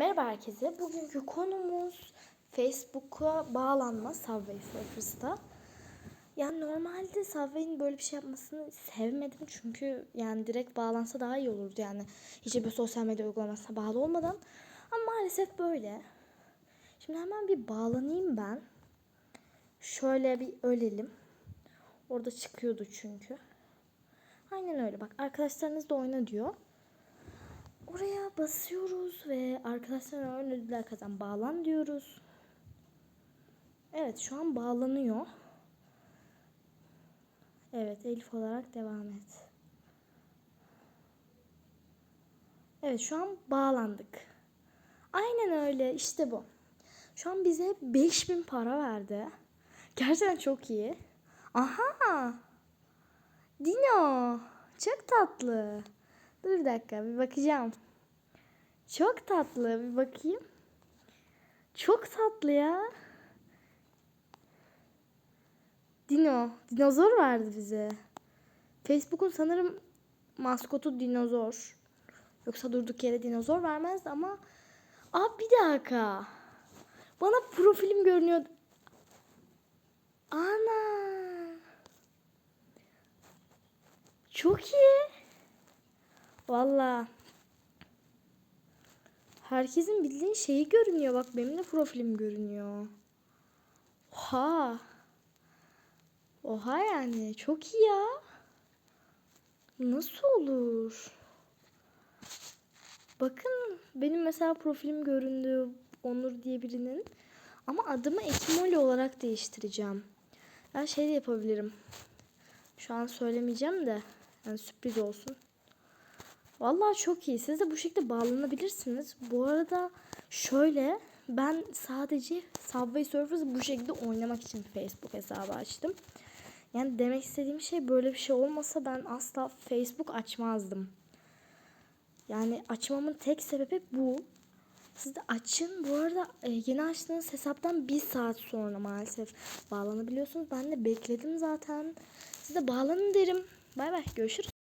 Merhaba herkese. Bugünkü konumuz Facebook'a bağlanma Subway Surfers'ta. Yani normalde Subway'in böyle bir şey yapmasını sevmedim çünkü yani direkt bağlansa daha iyi olurdu yani hiçbir sosyal medya uygulamasına bağlı olmadan. Ama maalesef böyle. Şimdi hemen bir bağlanayım ben. Şöyle bir ölelim. Orada çıkıyordu çünkü. Aynen öyle bak arkadaşlarınız da oyna diyor. Oraya basıyoruz ve arkadaşlar ön ödüller kazan bağlan diyoruz. Evet şu an bağlanıyor. Evet Elif olarak devam et. Evet şu an bağlandık. Aynen öyle işte bu. Şu an bize 5000 para verdi. Gerçekten çok iyi. Aha! Dino! Çok tatlı. Dur bir dakika bir bakacağım. Çok tatlı bir bakayım. Çok tatlı ya. Dino. Dinozor verdi bize. Facebook'un sanırım maskotu dinozor. Yoksa durduk yere dinozor vermezdi ama... Aa bir dakika. Bana profilim görünüyor. Ana. Çok iyi. Valla. Herkesin bildiğin şeyi görünüyor. Bak benim de profilim görünüyor. Oha. Oha yani. Çok iyi ya. Nasıl olur? Bakın benim mesela profilim göründü. Onur diye birinin. Ama adımı Ekimoli olarak değiştireceğim. Ben şey de yapabilirim. Şu an söylemeyeceğim de. Yani sürpriz olsun. Vallahi çok iyi. Siz de bu şekilde bağlanabilirsiniz. Bu arada şöyle ben sadece Subway Surfers'ı bu şekilde oynamak için Facebook hesabı açtım. Yani demek istediğim şey böyle bir şey olmasa ben asla Facebook açmazdım. Yani açmamın tek sebebi bu. Siz de açın. Bu arada e, yeni açtığınız hesaptan bir saat sonra maalesef bağlanabiliyorsunuz. Ben de bekledim zaten. Siz de bağlanın derim. Bay bay. Görüşürüz.